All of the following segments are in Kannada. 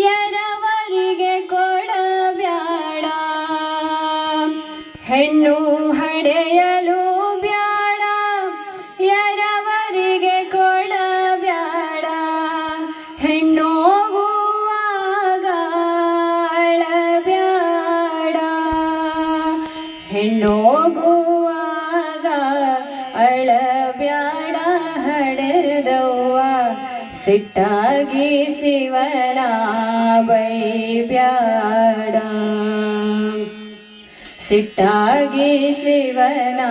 ಎರವರಿಗೆ ಕೊಡಬ್ಯಾಡ ಹೆಣ್ಣು ಹಡೆಯಲು ಬ್ಯಾಡ. ಎರವರಿಗೆ ಕೊಡಬ್ಯಾಡ ಹೆಣ್ಣೋಗುವಾಗ ಅಳಬ್ಯಾಡ. ಹೆಣ್ಣೋಗುವಾಗ ಸಿಟ್ಟಾಗಿ ಶಿವನ ಬೈಬ್ಯಾಡ ಸಿಟ್ಟಾಗಿ ಶಿವನ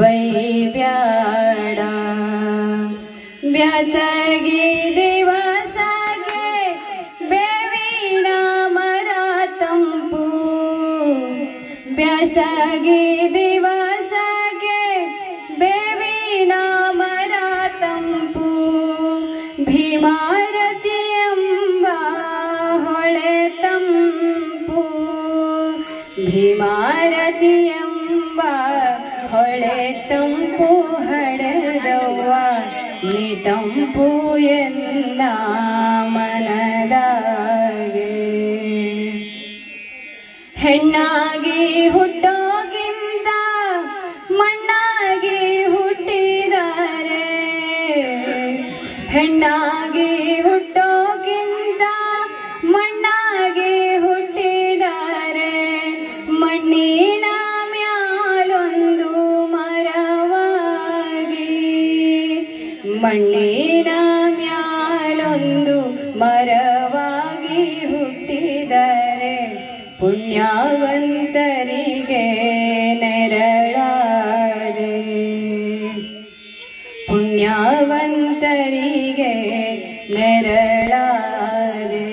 ಬೈಬ್ಯಾಡ ಬ್ಯಾಸಗಿ ದಿವಸಗೆ ಬೇವಿನ ಮರ ತಂಪು ಬ್ಯಾಸಗಿ ದಿವಸಗೆ ಭೀಮಾರತಿ ಎಂಬ ಹೊಳೆ ತಂಪು. ಭೀಮಾರತಿ ಎಂಬ ಹೊಳೆ ತಂಪು ಹಡೆದವ್ವ. ನೀ ತಂಪು ಎನ್ನ ಮನದಾಗೆ. ಹೆಣ್ಣಾಗಿ ಹುಟ್ಟೋಗಿಂತ ಹೆಣ್ಣಾಗಿ ಹುಟ್ಟೋಗಿಂತ ಮಣ್ಣಾಗಿ ಹುಟ್ಟಿದ್ದಾರೆ ಮಣ್ಣಿನ ಮ್ಯಾಲೊಂದು ಮರವಾಗಿ. ಮಣ್ಣಿನ ಮ್ಯಾಲೊಂದು ಮರವಾಗಿ ಹುಟ್ಟಿದರೆ ಪುಣ್ಯವಂತರಿಗೆ ಪುಣ್ಯವಂತರಿಗೆ ನೆರಳಾದೆ.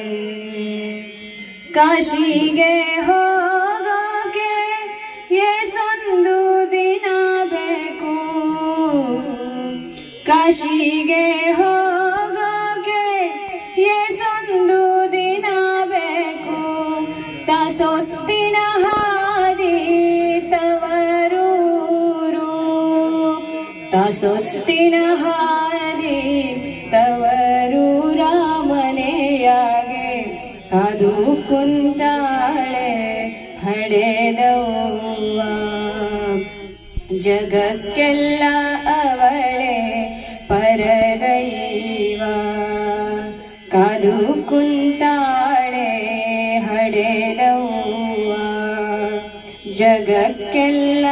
ಕಾಶಿಗೆ ಹೋಗೋಕೆ ಏಸೊಂದು ದಿನ ಬೇಕು. ಕಾಶಿಗೆ ಹೋಗೋಕೆ ಸುತ್ತಿನ ಹಾದಿ ತವರು ಮನೆಯಾಗೆ ಅದು ಕುಂತಾಳೆ ಹಡೆದವ್ವ ಜಗಕ್ಕೆಲ್ಲ ಅವಳೆ ಪರದೈವ. ಕಾದು ಕುಂತಾಳೆ ಹಡೆದವ್ವ ಜಗಕ್ಕೆಲ್ಲ